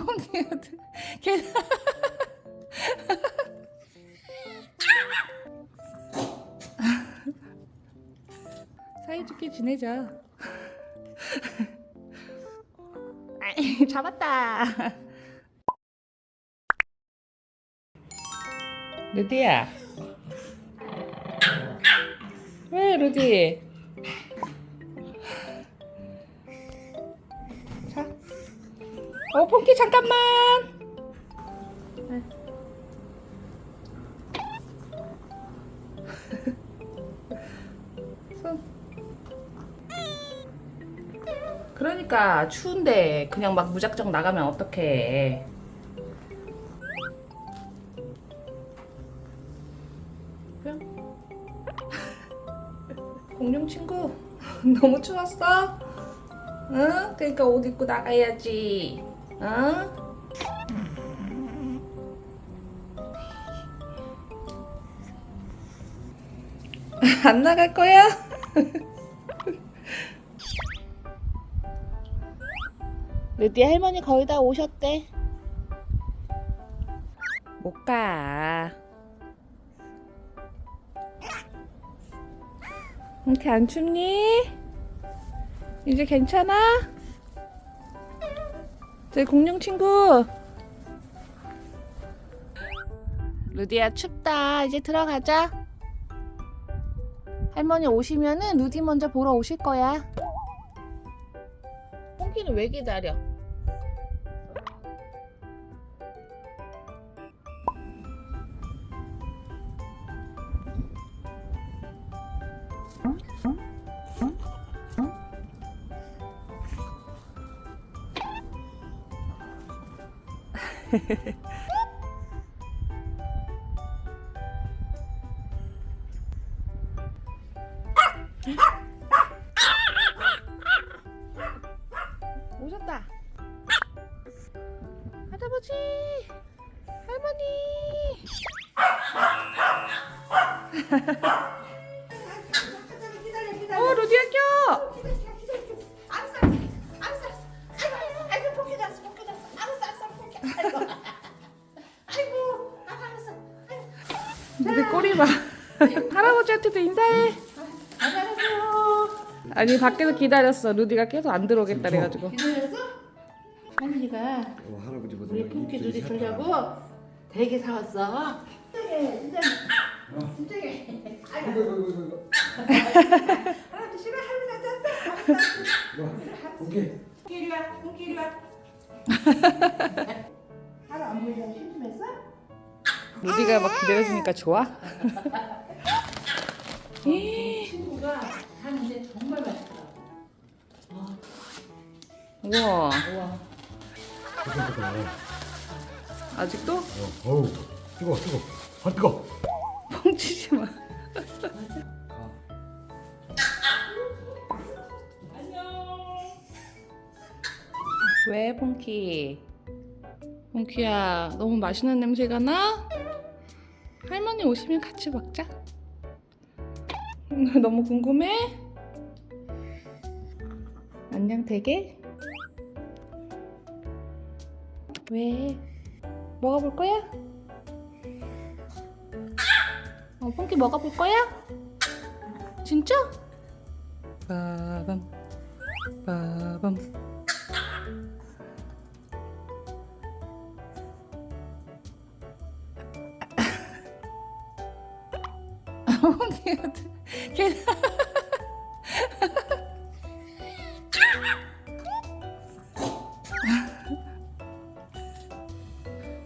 펑키한테 걔 사이좋게 지내자. 잡았다. 루디야. 왜 루디? 어, 폰키 잠깐만. 손. 그러니까 추운데 그냥 막 무작정 나가면 어떡해. 뿅. 공룡 친구 너무 추웠어? 응? 그러니까 옷 입고 나가야지. 응? 안 나갈 거야? 루디 할머니 거의 다 오셨대. 못 가. 이렇게 안 춥니? 이제 괜찮아? 저희 공룡 친구. 루디야 춥다. 이제 들어가자. 할머니 오시면은 루디 먼저 보러 오실 거야. 뽕기는 왜 기다려? 오셨다. 할아버지, 할머니. 루디 꼬리 봐. 할아버지한테도 인사해. 아니 밖에서 기다렸어. 루디가 계속 안 들어오겠다 그래가지고. 기다렸어? 할머니가 어, 할아버지보다 우리 품기 누리 주려고 되게 사왔어. 진짜게, 진짜게, 진짜게. 할아버지 싫어, 할머니 안 오케이. 품기 이리 와, 품기 이리 와. 하루 안 보이려고 심심했어? 루디가 막 기다려주니까 좋아? 친구가 하는데 정말 맛있더라고. 우와. 우와. 아직도? 어, 어우, 뜨거, 뜨거, 아 뜨거. 뻥치지 마. 왜 폰키? 폰키야 너무 맛있는 냄새가 나? 할머니 오시면 같이 먹자. 너무 궁금해? 안녕 되게? 왜? 먹어볼 거야? 어, 폰키 먹어볼 거야? 진짜? 빠밤 빠밤 폰키한테 걔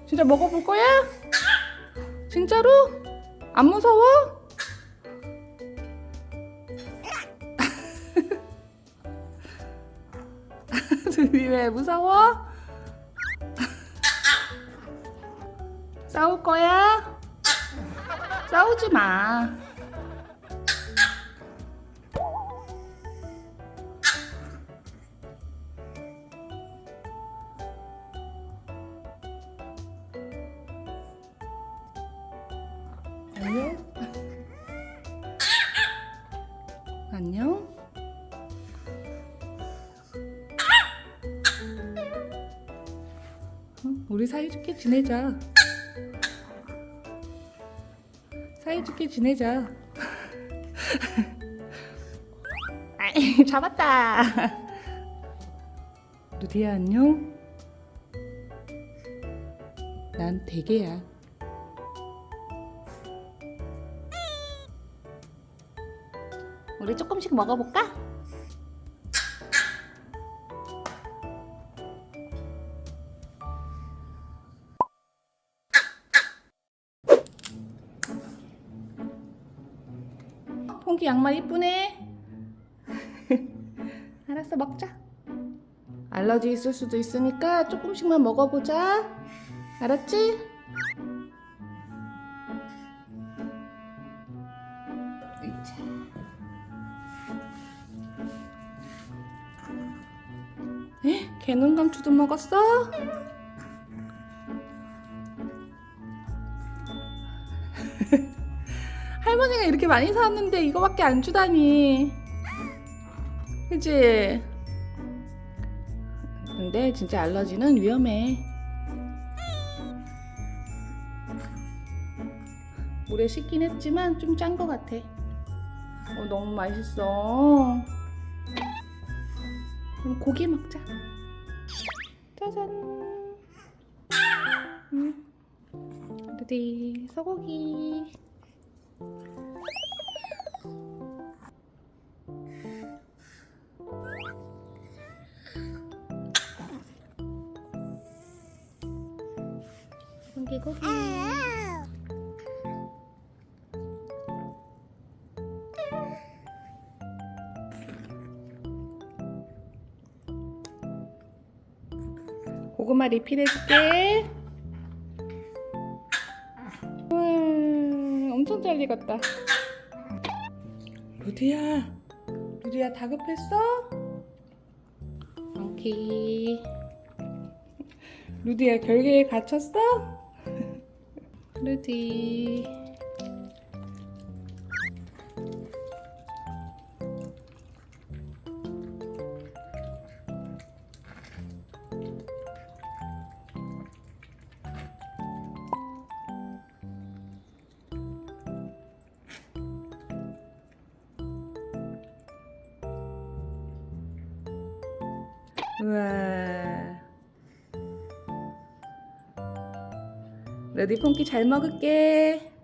진짜 먹어볼 거야? 진짜로? 안 무서워? 왜 무서워? 싸울 거야? 싸우지 마. 안녕? 안녕? 우리 사이좋게 지내자. 사이좋게 지내자. 아이, 잡았다. 루디야 안녕. 난 대게야. 우리 조금씩 먹어볼까? 퐁키 양말 이쁘네. 알았어 먹자. 알러지 있을 수도 있으니까 조금씩만 먹어보자. 알았지? 개눈 감투도 먹었어? 할머니가 이렇게 많이 사왔는데 이거밖에 안 주다니. 그치? 근데 진짜 알러지는 위험해. 물에 씻긴 했지만 좀 짠 것 같아. 어, 너무 맛있어. 그럼 고기 먹자. 짜잔. 음. 루디 소고기. 고구마 리필해줄게. 엄청 잘 익었다. 루디야, 루디야 다급했어? 오케이. 루디야 결계에 갇혔어? 루디. 우와. 레디 폰키 잘 먹을게.